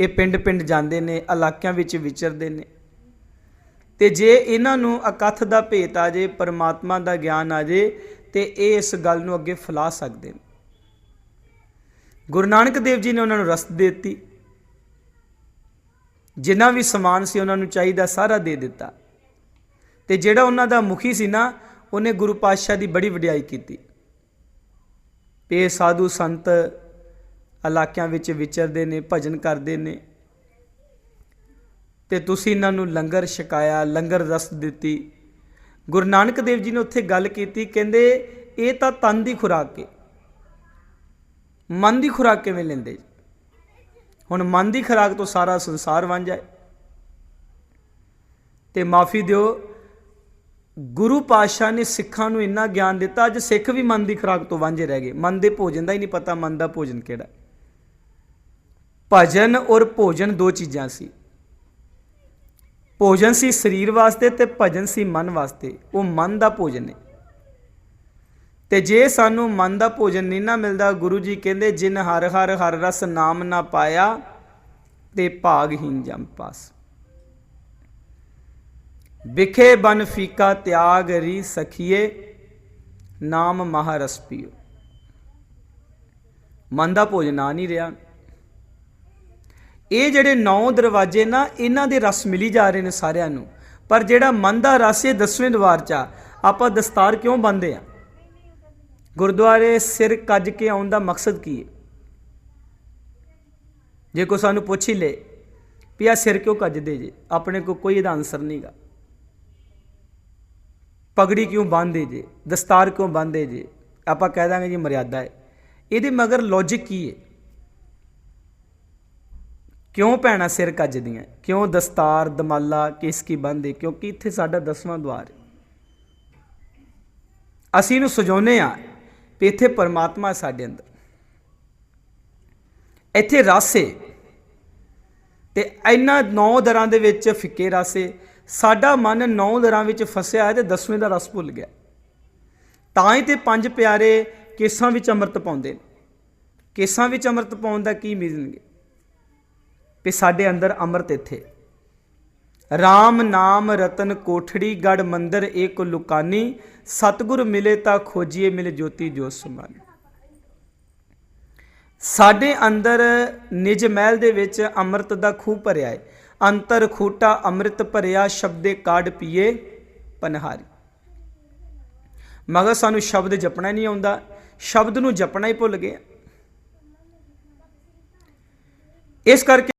ਇਹ ਪਿੰਡ-ਪਿੰਡ ਜਾਂਦੇ ਨੇ, ਇਲਾਕਿਆਂ ਵਿੱਚ ਵਿਚਰਦੇ ਨੇ। ਤੇ ਜੇ ਇਹਨਾਂ ਨੂੰ ਅਕਥ ਦਾ ਭੇਤ ਆ ਜੇ, ਪਰਮਾਤਮਾ ਦਾ ਗਿਆਨ ਆ ਜੇ, ਤੇ ਇਹ ਇਸ ਗੱਲ ਨੂੰ ਅੱਗੇ ਫੈਲਾ ਸਕਦੇ ਨੇ। ਗੁਰੂ ਨਾਨਕ ਦੇਵ ਜੀ ਨੇ ਉਹਨਾਂ ਨੂੰ ਰਸਤ ਦੇ ਦਿੱਤੀ। ਜਿੰਨਾ ਵੀ ਸਮਾਨ ਸੀ ਉਹਨਾਂ ਨੂੰ ਚਾਹੀਦਾ ਸਾਰਾ ਦੇ ਦਿੱਤਾ। ਤੇ ਜਿਹੜਾ ਉਹਨਾਂ ਦਾ ਮੁਖੀ ਸੀ ਨਾ, ਉਹਨੇ ਗੁਰੂ ਪਾਤਸ਼ਾਹ ਦੀ ਬੜੀ ਵਡਿਆਈ ਕੀਤੀ। ਪੇ ਸਾਧੂ ਸੰਤ ਇਲਾਕਿਆਂ ਵਿੱਚ ਵਿਚਰਦੇ ਨੇ, ਭਜਨ ਕਰਦੇ ਨੇ। ਤੇ ਤੁਸੀਂ ਇਹਨਾਂ ਨੂੰ ਲੰਗਰ ਛਕਾਇਆ, ਲੰਗਰ ਰਸ ਦਿੱਤੀ। ਗੁਰੂ ਨਾਨਕ ਦੇਵ ਜੀ ਨੇ ਉੱਥੇ ਗੱਲ ਕੀਤੀ, ਕਹਿੰਦੇ, ਇਹ ਤਾਂ ਤਨ ਦੀ ਖੁਰਾਕ ਹੈ ਮਨ ਦੀ ਖੁਰਾਕ ਕਿਵੇਂ ਲੈਂਦੇ ਜੀ? ਹੁਣ ਮਨ ਦੀ ਖੁਰਾਕ ਤੋਂ ਸਾਰਾ ਸੰਸਾਰ ਵਾਂਝਾ ਜਾਏ ਤੇ ਮਾਫੀ ਦਿਓ, ਗੁਰੂ ਪਾਤਸ਼ਾਹ ਨੇ ਸਿੱਖਾਂ ਨੂੰ ਇੰਨਾ ਗਿਆਨ ਦਿੱਤਾ, ਅੱਜ ਸਿੱਖ ਵੀ ਮਨ ਦੀ ਖੁਰਾਕ ਤੋਂ ਵਾਂਝੇ ਰਹਿ ਗਏ। ਮਨ ਦੇ ਭੋਜਨ ਦਾ ਹੀ ਨਹੀਂ ਪਤਾ, ਮਨ ਦਾ ਭੋਜਨ ਕਿਹੜਾ ਭਜਨ ਔਰ ਭੋਜਨ ਦੋ ਚੀਜ਼ਾਂ ਸੀ। ਭੋਜਨ ਸੀ ਸਰੀਰ ਵਾਸਤੇ ਤੇ ਭਜਨ ਸੀ ਮਨ ਵਾਸਤੇ। ਉਹ ਮਨ ਦਾ ਭੋਜਨ ਹੈ ਤੇ ਜੇ ਸਾਨੂੰ ਮਨ ਦਾ ਭੋਜਨ ਨਹੀਂ ਨਾ ਮਿਲਦਾ, ਗੁਰੂ ਜੀ ਕਹਿੰਦੇ, ਜਿਨ ਹਰ ਹਰ ਹਰ ਰਸ ਨਾਮ ਨਾ ਪਾਇਆ, ਤੇ ਭਾਗਹੀਨ ਜਮ ਪਾਸ। ਵਿਖੇ ਬਨ ਫੀਕਾ ਤਿਆਗ ਰੀ ਸਖੀਏ, ਨਾਮ ਮਹਾਰਸ ਪੀਓ। ਮਨ ਦਾ ਭੋਜਨ ਆ ਨਹੀਂ ਰਿਹਾ। ਇਹ ਜਿਹੜੇ ਨੌ ਦਰਵਾਜ਼ੇ ਨਾ, ਇਹਨਾਂ ਦੇ ਰਸ ਮਿਲੀ ਜਾ ਰਹੇ ਨੇ ਸਾਰਿਆਂ ਨੂੰ। ਪਰ ਜਿਹੜਾ ਮਨ ਦਾ ਰਸ ਇਹ ਦਸਵੇਂ ਦਵਾਰ ਚ ਆ, ਆਪਾਂ ਦਸਤਾਰ ਕਿਉਂ ਬੰਨਦੇ ਆ? ਗੁਰਦੁਆਰੇ ਸਿਰ ਕੱਜ ਕੇ ਆਉਣ ਦਾ ਮਕਸਦ ਕੀ ਹੈ? ਜੇ ਕੋ ਸਾਨੂੰ ਪੁੱਛ ਹੀ ਲੇ ਵੀ ਆ ਸਿਰ ਕਿਉਂ ਕੱਜਦੇ ਜੇ, ਆਪਣੇ ਕੋ ਕੋਈ ਇਹਦਾ ਆਨਸਰ ਨਹੀਂਗਾ ਪਗੜੀ ਕਿਉਂ ਬੰਨਦੇ ਜੇ, ਦਸਤਾਰ ਕਿਉਂ ਬੰਨਦੇ ਜੇ, ਆਪਾਂ ਕਹਿ ਦਾਂਗੇ ਜੀ ਮਰਿਆਦਾ ਹੈ। ਇਹਦੇ ਮਗਰ ਲੌਜੀਕ ਕੀ ਹੈ? ਕਿਉਂ ਭੈਣਾ ਸਿਰ ਕੱਜਦੀਆਂ? ਕਿਉਂ ਦਸਤਾਰ, ਦਮਾਲਾ, ਕਿਸ ਕੀ ਬੰਨਦੇ ਕਿਉਂਕਿ ਇੱਥੇ ਸਾਡਾ ਦਸਵਾਂ ਦਵਾਰ ਹੈ। ਅਸੀਂ ਨੂੰ ਸਜਾਉਨੇ ਆ ਵੀ ਇੱਥੇ ਪਰਮਾਤਮਾ ਹੈ ਸਾਡੇ ਅੰਦਰ। ਇੱਥੇ ਰਸ ਹੈ ਤੇ ਇਹਨਾਂ ਨੌ ਦਰਾਂ ਦੇ ਵਿੱਚ ਫਿੱਕੇ ਰਸ ਹੈ। ਸਾਡਾ ਮਨ ਨੌ ਦਰਾਂ ਵਿੱਚ ਫਸਿਆ ਹੈ ਤੇ ਦਸਵੇਂ ਦਾ ਰਸ ਭੁੱਲ ਗਿਆ। ਤਾਂ ਹੀ ਤੇ ਪੰਜ ਪਿਆਰੇ ਕੇਸਾਂ ਵਿੱਚ ਅੰਮ੍ਰਿਤ ਪਾਉਂਦੇ ਨੇ। ਕੇਸਾਂ ਵਿੱਚ ਅੰਮ੍ਰਿਤ ਪਾਉਣ ਦਾ ਕੀ ਮੀਨਿੰਗ ਹੈ? ਵੀ ਸਾਡੇ ਅੰਦਰ ਅੰਮ੍ਰਿਤ ਇੱਥੇ। RAM ਨਾਮ ਰਤਨ ਕੋਠੜੀ ਗੜ ਮੰਦਰ ਏਕ ਲੁਕਾਨੀ, ਸਤਗੁਰ ਮਿਲੇ ਤਾਂ ਖੋਜੀਏ ਮਿਲ ਜੋਤੀ ਜੋਤ ਸਮਾਨੀ। ਸਾਡੇ ਅੰਦਰ ਨਿਜ ਮਹਿਲ ਦੇ ਵਿੱਚ ਅੰਮ੍ਰਿਤ ਦਾ ਖੂਹ ਭਰਿਆ ਹੈ ਅੰਤਰ ਖੂਟਾ ਅੰਮ੍ਰਿਤ ਭਰਿਆ, ਸ਼ਬਦੇ ਕਾੜ ਪੀਏ, ਪਨਹਾਰੀ। ਮਗਰ ਸਾਨੂੰ ਸ਼ਬਦ ਜਪਣਾ ਨਹੀਂ ਆਉਂਦਾ। ਸ਼ਬਦ ਨੂੰ ਜਪਣਾ ਹੀ ਭੁੱਲ ਗਏ ਇਸ ਕਰਕੇ